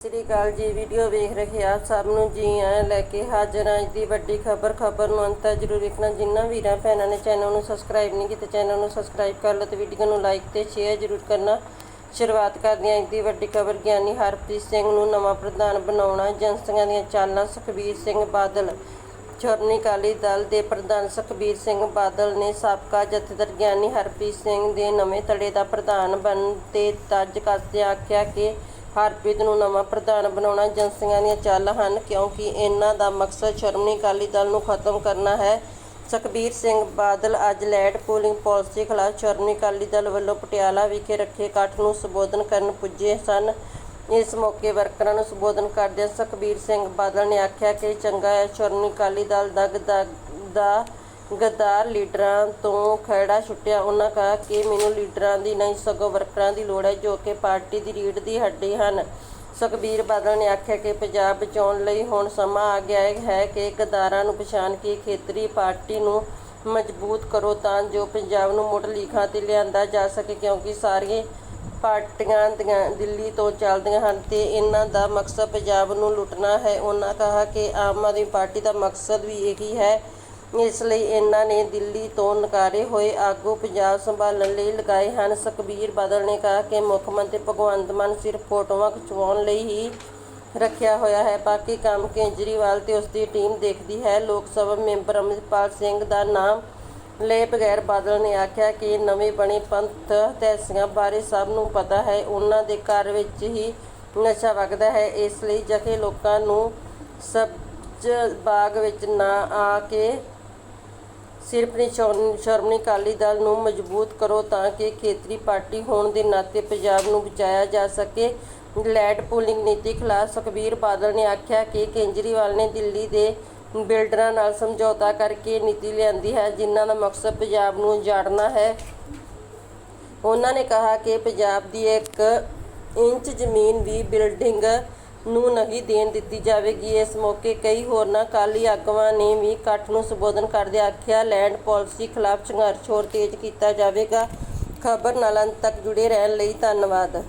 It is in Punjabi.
ਸ੍ਰੀ ਅਕਾਲ ਜੀ, ਵੀਡੀਓ ਵੇਖ ਰਹੇ ਆਪ ਸਭ ਨੂੰ ਜੀ ਆਇਆਂ ਲੈ ਕੇ ਹਾਜ਼ਰ ਹਾਂ ਅੱਜ ਦੀ ਵੱਡੀ ਖਬਰ ਖਬਰ ਨੂੰ ਅੰਤ ਤੱਕ ਜ਼ਰੂਰ ਵੇਖਣਾ। ਜਿਨ੍ਹਾਂ ਵੀਰਾਂ ਭੈਣਾਂ ਨੇ ਚੈਨਲ ਨੂੰ ਸਬਸਕ੍ਰਾਈਬ ਨਹੀਂ ਕੀਤਾ, ਚੈਨਲ ਨੂੰ ਸਬਸਕ੍ਰਾਈਬ ਕਰ ਲਓ ਤੇ ਵੀਡੀਓ ਨੂੰ ਲਾਈਕ ਤੇ ਸ਼ੇਅਰ ਜ਼ਰੂਰ ਕਰਨਾ। ਸ਼ੁਰੂਆਤ ਕਰਦੇ ਹਾਂ ਅੱਜ ਦੀ ਵੱਡੀ ਖਬਰ, ਗਿਆਨੀ ਹਰਪ੍ਰੀਤ ਸਿੰਘ ਨੂੰ ਨਵਾਂ ਪ੍ਰਧਾਨ ਬਣਾਉਣਾ। ਏਜੰਸੀਆਂ ਦੀਆਂ ਚਾਲਾਂ, ਸੁਖਬੀਰ ਸਿੰਘ ਬਾਦਲ। ਸ਼੍ਰੋਮਣੀ ਅਕਾਲੀ ਦਲ ਦੇ ਪ੍ਰਧਾਨ ਸੁਖਬੀਰ ਸਿੰਘ ਬਾਦਲ ਨੇ ਸਾਬਕਾ ਜਥੇਦਾਰ ਗਿਆਨੀ ਹਰਪ੍ਰੀਤ ਸਿੰਘ ਦੇ ਨਵੇਂ ਧੜੇ ਦਾ ਪ੍ਰਧਾਨ ਬਣਨ ਤੇ ਤੱਜ ਕੱਸਦੇ ਆਖਿਆ ਕਿ ਹਰਪ੍ਰੀਤ ਨੂੰ ਨਵਾਂ ਪ੍ਰਧਾਨ ਬਣਾਉਣਾ ਏਜੰਸੀਆਂ ਦੀਆਂ ਚਾਲਾਂ ਹਨ, ਕਿਉਂਕਿ ਇਹਨਾਂ ਦਾ ਮਕਸਦ ਸ਼੍ਰੋਮਣੀ ਅਕਾਲੀ ਦਲ ਨੂੰ ਖਤਮ ਕਰਨਾ ਹੈ। ਸੁਖਬੀਰ ਸਿੰਘ ਬਾਦਲ ਅੱਜ ਲੈਟ ਪੂਲਿੰਗ ਪਾਲਿਸੀ ਖਿਲਾਫ ਸ਼੍ਰੋਮਣੀ ਅਕਾਲੀ ਦਲ ਵੱਲੋਂ ਪਟਿਆਲਾ ਵਿਖੇ ਰੱਖੇ ਇਕੱਠ ਨੂੰ ਸੰਬੋਧਨ ਕਰਨ ਪੁੱਜੇ ਸਨ। ਇਸ ਮੌਕੇ ਵਰਕਰਾਂ ਨੂੰ ਸੰਬੋਧਨ ਕਰਦਿਆਂ ਸੁਖਬੀਰ ਸਿੰਘ ਬਾਦਲ ਨੇ ਆਖਿਆ ਕਿ ਚੰਗਾ ਹੈ, ਸ਼੍ਰੋਮਣੀ ਅਕਾਲੀ ਦਲ ਦਾ ਗਦਾ ਦਾ ਗੱਦਾਰ ਲੀਡਰਾਂ ਤੋਂ ਖਹਿੜਾ ਛੁੱਟਿਆ। ਉਹਨਾਂ ਕਹਾ ਕਿ ਮੈਨੂੰ ਲੀਡਰਾਂ ਦੀ ਨਹੀਂ, ਸਗੋਂ ਵਰਕਰਾਂ ਦੀ ਲੋੜ ਹੈ ਜੋ ਕਿ ਪਾਰਟੀ ਦੀ ਰੀੜ ਦੀ ਹੱਡੀ ਹਨ। ਸੁਖਬੀਰ ਬਾਦਲ ਨੇ ਆਖਿਆ ਕਿ ਪੰਜਾਬ ਬਚਾਉਣ ਲਈ ਹੁਣ ਸਮਾਂ ਆ ਗਿਆ ਹੈ ਕਿ ਗਦਾਰਾਂ ਨੂੰ ਪਛਾਣ ਕੇ ਖੇਤਰੀ ਪਾਰਟੀ ਨੂੰ ਮਜ਼ਬੂਤ ਕਰੋ ਤਾਂ ਜੋ ਪੰਜਾਬ ਨੂੰ ਮੁੱਢ ਲੀਖਾਂ ਤੇ ਲਿਆਂਦਾ ਜਾ ਸਕੇ, ਕਿਉਂਕਿ ਸਾਰੀਆਂ ਪਾਰਟੀਆਂ ਦੀਆਂ ਦਿੱਲੀ ਤੋਂ ਚੱਲਦੀਆਂ ਹਨ ਤੇ ਇਹਨਾਂ ਦਾ ਮਕਸਦ ਪੰਜਾਬ ਨੂੰ ਲੁੱਟਣਾ ਹੈ। ਉਹਨਾਂ ਕਹਾ ਕਿ ਆਮ ਆਦਮੀ ਪਾਰਟੀ ਦਾ ਮਕਸਦ ਵੀ ਇਹੀ ਹੈ ਇਸ ਲਈ ਇਹਨਾਂ ਨੇ ਦਿੱਲੀ ਤੋਂ ਨਕਾਰੇ ਹੋਏ ਆਗੂ ਪੰਜਾਬ ਸੰਭਾਲਣ ਲਈ ਲਗਾਏ ਹਨ। ਸੁਖਬੀਰ ਬਾਦਲ ਨੇ ਕਿਹਾ ਕਿ ਮੁੱਖ ਮੰਤਰੀ ਭਗਵੰਤ ਮਾਨ ਸਿਰਫ ਫੋਟੋਆਂ ਖਿਚਵਾਉਣ ਲਈ ਹੀ ਰੱਖਿਆ ਹੋਇਆ ਹੈ, ਬਾਕੀ ਕੰਮ ਕੇਜਰੀਵਾਲ ਤੇ ਉਸ ਦੀ ਟੀਮ ਦੇਖਦੀ ਹੈ। ਲੋਕ ਸਭਾ ਮੈਂਬਰ ਅਮਰਿਤਪਾਲ ਸਿੰਘ ਦਾ ਨਾਮ ਲਏ ਬਗੈਰ ਬਾਦਲ ਨੇ ਆਖਿਆ ਕਿ ਨਵੇਂ ਬਣੇ ਪੰਥ ਤਹਿਸੀਆਂ ਬਾਰੇ ਸਭ ਨੂੰ ਪਤਾ ਹੈ। ਉਹਨਾਂ ਦੇ ਘਰ ਵਿੱਚ ਹੀ ਨਸ਼ਾ ਵਗਦਾ ਹੈ। ਇਸ ਲਈ ਜਥੇ ਲੋਕਾਂ ਨੂੰ ਸਬਜ਼ ਬਾਗ ਵਿੱਚ ਨਾ ਆ ਕੇ ਸਿਰਫ ਆਪਣੀ ਸ਼੍ਰੋਮਣੀ ਅਕਾਲੀ ਦਲ ਨੂੰ ਮਜ਼ਬੂਤ ਕਰੋ ਤਾਂ ਕਿ ਖੇਤਰੀ ਪਾਰਟੀ ਹੋਣ ਦੇ ਨਾਤੇ ਪੰਜਾਬ ਨੂੰ ਬਚਾਇਆ ਜਾ ਸਕੇ। ਲੈਟ ਪੂਲਿੰਗ ਨੀਤੀ ਖਿਲਾਫ ਸੁਖਬੀਰ ਬਾਦਲ ਨੇ ਆਖਿਆ ਕਿ ਕੇਜਰੀਵਾਲ ਨੇ ਦਿੱਲੀ ਦੇ ਬਿਲਡਰਾਂ ਨਾਲ ਸਮਝੌਤਾ ਕਰਕੇ ਨੀਤੀ ਲਿਆਂਦੀ ਹੈ, ਜਿਨ੍ਹਾਂ ਦਾ ਮਕਸਦ ਪੰਜਾਬ ਨੂੰ ਉਜਾੜਨਾ ਹੈ। ਉਹਨਾਂ ਨੇ ਕਿਹਾ ਕਿ ਪੰਜਾਬ ਦੀ ਇੱਕ ਇੰਚ ਜ਼ਮੀਨ ਵੀ ਬਿਲਡਿੰਗ ਨੂੰ ਨਹੀਂ ਦੇਣ ਦਿੱਤੀ ਜਾਵੇਗੀ। ਇਸ ਮੌਕੇ ਕਈ ਹੋਰਨਾਂ ਅਕਾਲੀ ਆਗੂਆਂ ਨੇ ਵੀ ਇਕੱਠ ਨੂੰ ਸੰਬੋਧਨ ਕਰਦੇ ਆਖਿਆ, ਲੈਂਡ ਪਾਲਿਸੀ ਖਿਲਾਫ ਸੰਘਰਸ਼ ਹੋਰ ਤੇਜ਼ ਕੀਤਾ ਜਾਵੇਗਾ। ਖਬਰ ਨਾਲ ਅੰਤ ਤੱਕ ਜੁੜੇ ਰਹਿਣ ਲਈ ਧੰਨਵਾਦ।